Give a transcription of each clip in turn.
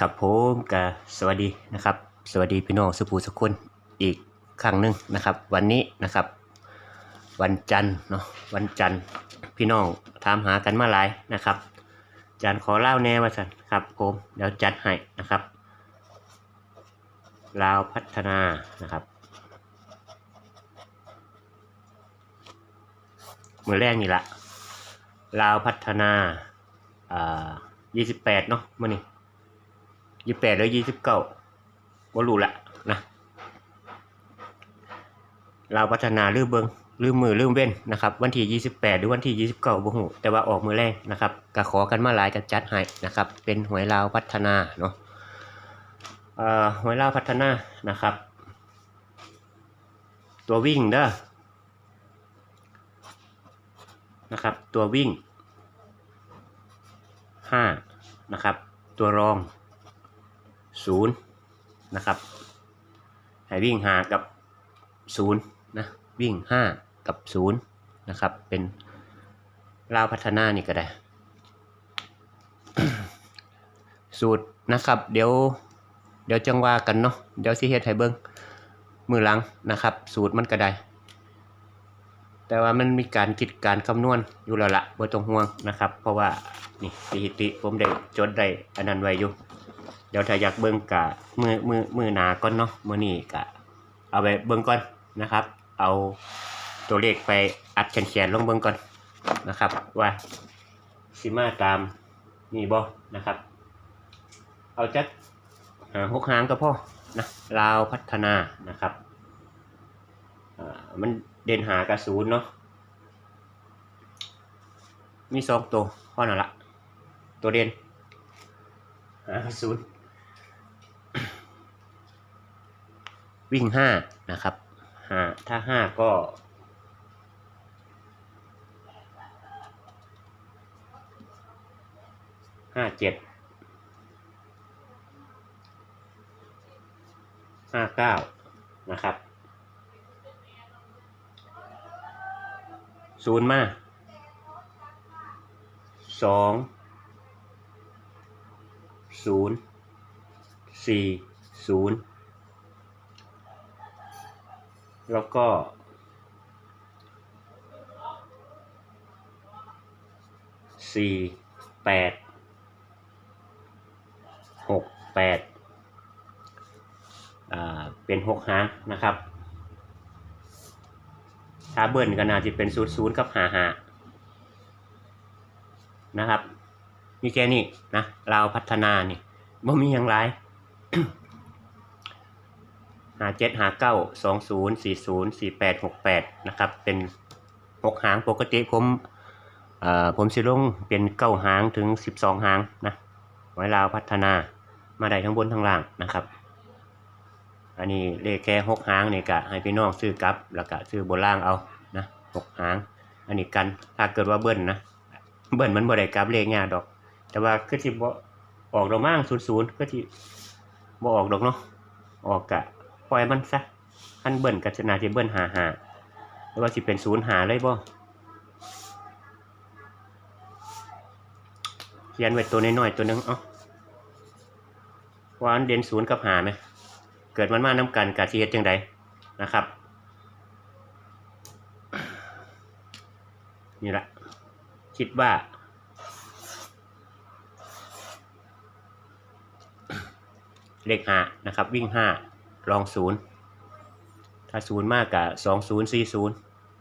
ครับผมกะสวัสดีนะครับ สวัสดีพี่น้องสุภูสุคนอีกครั้งหนึ่งนะครับ วันนี้นะครับ วันจันทร์เนาะวันจันทร์พี่น้องถามหากันมาหลายนะครับจารย์ขอเล่าแนวมาสันครับผมเดี๋ยวจัดให้นะครับลาวพัฒนานะครับมือแรกนี่ละลาวพัฒนาอ่ายี่สิบแปดเนาะมื่อนี้ ยี่แปดหรือยี่สิบเก้าก็รู้ละนะเราพัฒนาลืมเบิงลืมมือลืมเว้นนะครับ วันที่ยี่สิบแปดหรือวันที่ยี่สิบเก้าบ่หูแต่ว่าออกมือแรกนะครับก็ขอกันมาหลายกันจัดให้นะครับ เป็นหวยลาวพัฒนาเนาะเอ่อหวยลาวพัฒนานะครับ ตัววิ่งเด้อนะครับ ตัววิ่งห้านะครับ ตัวรอง ศูนย์นะครับให้วิ่งหากับศูนย์นะวิ่งห้ากับศูนย์นะครับ เป็นลาวพัฒนานี่ก็ได้ สูตรนะครับ เดี๋ยวเดี๋ยวจังว่ากันเนาะเดี๋ยวสิเฮ็ดให้เบิ่งมือหลังนะครับ สูตรมันก็ได้ แต่ว่ามันมีการคิดการคำนวณอยู่แล้วละบ่ต้องห่วงนะครับ เพราะว่านี่สถิติผมได้จดได้อันนั้นไว้อยู่ ดี๋ยวถ้าอยากเบิ่งกะมือมือมือหนาก่อนเนาะมือนี้กะ เอาไปเบิ่งก่อนนะครับ เอาตัวเลขไปอัดแขนๆลงเบิ่งก่อนนะครับ ว่าสิมาตามนี่บ่นะครับ เอาจัดหาหกหางก็พอนะลาวพัฒนานะครับมันเด่นหากระศูนเนาะมีสองตัวพอนั่นละตัวเด่นหากระศูนย์ วิ่งห้านะครับห้าถ้าห้าก็ห้าเจ็ดห้าเก้านะครับศูนย์มาสองศูนย์สี่ศูนย์ แล้วก็ สี่แปด หกแปด อ่า เป็นหกหางนะครับ ถ้าเบิ้ลก็น่าจะเป็นศูนย์ศูนย์กับหาหานะครับ มีแค่นี้นะ เราพัฒนานี่บ่มีอย่างไร หาเจ็ดหาเก้าสองศูนย์สี่ศูนย์สี่แปดหกแปดนะครับ เป็นหกหางปกติผมผมสิลงเป็นเก้าหางถึงสิบสองหางนะไว้ลาวพัฒนามาได้ทั้งบนทั้งล่างนะครับ อันนี้เลขแค่หกหางนี่กะให้พี่น้องซื้อกลับแล้วก็ซื้อบนล่างเอานะหกหาง อันนี้กันถ้าเกิดว่าเบิ้ลนะเบิ้ลมันบ่ได้กลับเลขยากดอก แต่ว่าคือที่บ่ออกดอกมั่งศูนย์ศูนย์ก็ที่บ่ออกดอกเนาะออกกะ ปล่อยมันซะขั้นเบิ้ลกับนาที่เบิ้ลหาหาหรือว่าสิเป็นศูนย์หาเลยบ่เขียนไว้ตัวน้อยๆตัวหนึงเอ้าว่าอันเด่นศูนย์กับหาไหมเกิดมันมาน้ำกันกาชีเฮ็ดจังใดนะครับ นี่ละคิดว่า เลขห้านะครับ วิ่งห้า รองศูนย์ถ้าศูนย์มากกับสองศูนย์สี่ศูนย์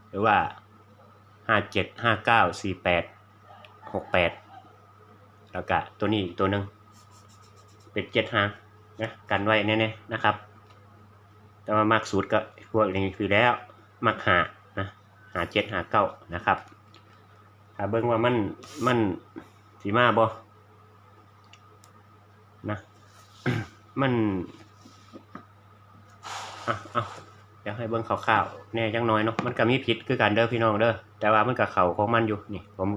หรือว่าห้าเจ็ดห้าเก้าสี่แปดหกแปดแล้วก็ตัวนี้อีกตัวหนึ่งเป็นเจ็ดหางนะกันไว้แน่ๆนะครับ แต่ว่ามากสูตรก็พวกนี้คือแล้วมักหานะหาเจ็ดหาเก้านะครับถ้าเบิ่งว่ามันมันสีมาบ่นะมัน อะอะเดี๋ยวให้เบิ่งข่าวๆแน่จังน้อยเนาะมันก็มีผิดคือกันเด้อพี่น้องเด้อแต่ว่ามันก็เข่าของมันอยู่นี่ผม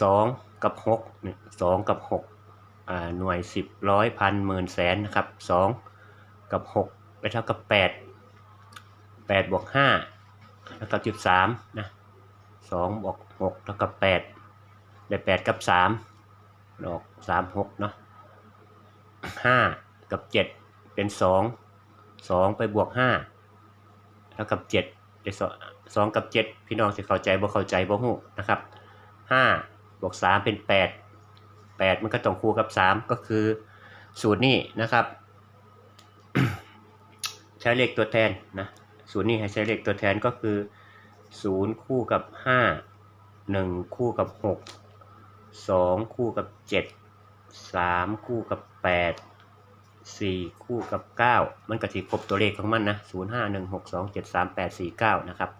สองกับหกนี่สองกับหกอ่าหน่วยสิบร้อยพันหมื่นแสนนะครับสองกับหกไปเท่ากับแปดแปดบวกห้าแล้วกับจุดสามนะสองบวกหกเท่ากับแปดได้แปดกับสามออกสามหกเนาะห้า กับเจ็ดเป็นสองสองไปบวกห้าแล้วกับเจ็ดได้สองกับเจ็ดพี่น้องสิเข้าใจบ่เข้าใจบ่ฮู้นะครับห้าบวกสามเป็นแปดแปดมันก็ต้องคู่กับสามก็คือสูตรนี้นะครับ ใช้เลขตัวแทนนะสูตรนี้ให้ใช้เลขตัวแทนก็คือศูนย์คู่กับห้าหนึ่งคู่กับหกสองคู่กับเจ็ดสามคู่กับแปดสี่คู่กับเก้ามันก็สิครบตัวเลขของมันนะศูนย์ห้าหนึ่งหกสองเจ็ดสามแปดสี่เก้านะครับ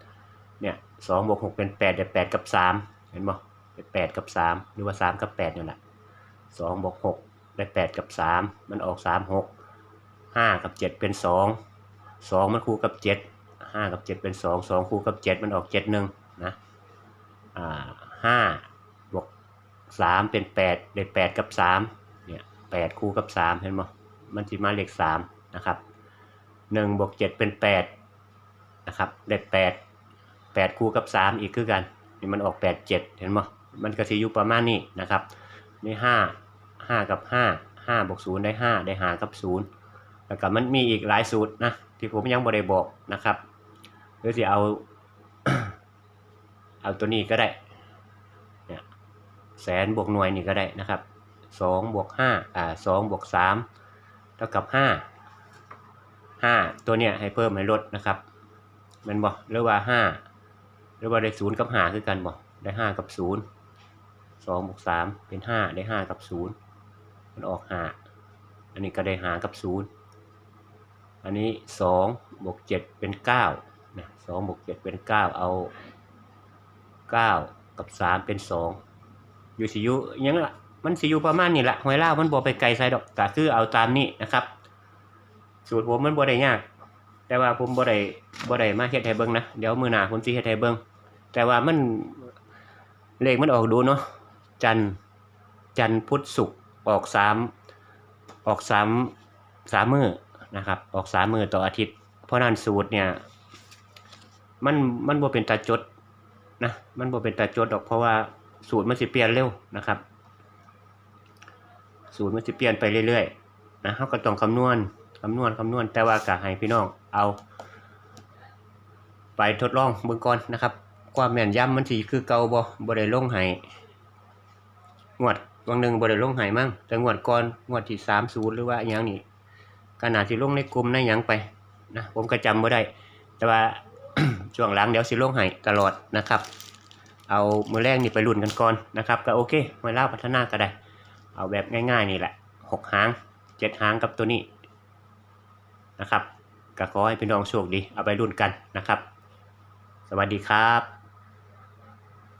เนี่ยสองบวกหกเป็นแปดได้แปดกับสามเห็นบ่เป็นแปดกับสามหรือว่าสามกับแปดนี่แหละสองบวกหกได้แปดกับสามมันออกสามหกห้ากับเจ็ดเป็นสองสองมันคู่กับเจ็ดห้ากับเจ็ดเป็นสองสองคู่กับเจ็ดมันออกเจ็ดหนึ่งนะ อ่าห้าบวกสามเป็นแปดได้แปดกับสามเนี่ยแปดคู่กับสามเห็นมั้ มันจะมาเลขสามนะครับหนึ่งบวกเจ็ดเป็นแปดนะครับได้แปดแปดคู่กับสามอีกคือกันนี่มันออกแปดเจ็ดเห็นมั้มันก็สิอยู่ประมาณนี้นะครับนี่ห้าห้ากับห้าห้าบวกศูนย์ได้ห้าได้ห้ากับศูนย์แล้วก็มันมีอีกหลายสูตรนะที่ผมยังบ่ได้บอกนะครับหรือสิเอาเอาตัวนี้ก็ได้เนี่ยแสนบวกหน่วยนี่ก็ได้นะครับสองบวกห้าอ่าสองบวกสาม เท่ากับห้าห้าตัวเนี้ยให้เพิ่มให้ลดนะครับมันบอกหรือว่าห้าหรือว่าได้ศูนย์กับหาคือกันบอกได้ห้ากับศูนย์สองบวกสามเป็นห้าได้ห้ากับศูนย์มันออกห้าอันนี้ก็ได้ห้ากับศูนย์อันนี้สองบวกเจ็ดเป็นเก้านะสองบวกเจ็ดเป็นเก้าเอาเก้ากับสามเป็นสองยูสิยุยังละ มันสิอยุประมาณนี้แหละหวยล่ามันบอไปไกลไซดอกก็คือเอาตามนี้นะครับ สูตรผมมันบ่ได้ยาก แต่ว่าผมบ่ได้บ่ได้มาเฮ็ดให้เบิ่งนะเดี๋ยวมือหน้าผมสิเฮ็ดให้เบิ่งแต่ว่ามันเลขมันออกดูเนาะจันทร์จันทร์พุธศุกร์ออกสามออกสามสามมือนะครับ ออกสามมือต่ออาทิตย์ เพราะนั้นสูตรเนี่ย มันมันบ่เป็นตาจดนะมันบ่เป็นตาจดดอกเพราะว่าสูตรมันสิเปลี่ยนเร็วนะครับ สูตรมันสิเปลี่ยนไปเรื่อยๆนะเขาก็ต้องคำนวณคำนวณคำนวณแต่ว่าก็ให้พี่น้องเอาไปทดลองเบิ่งก่อนนะครับ ความแม่นยำมันสิคือเก่าบ่บ่ได้ลงให้งวดวังหนึ่งบ่ได้ลงให้มั้งแต่งวดก่อนงวดที่30หรือว่าอย่างนี้ก็น่าสิลงในกลุ่มในหยังไปนะผมก็จำบ่ได้ แต่ว่าช่วงหลังเดี๋ยวสิลงให้ตลอดนะครับ เอามือแรกนี่ไปรุ่นกันก่อนนะครับ ก็โอเคมาเล่าพัฒนาก็ได้ เอาแบบง่ายๆนี่แหละหกหางเจ็ดหางกับตัวนี้นะครับก็ขอให้พี่น้องโชคดี เอาไปรุ่นกันนะครับ สวัสดีครับ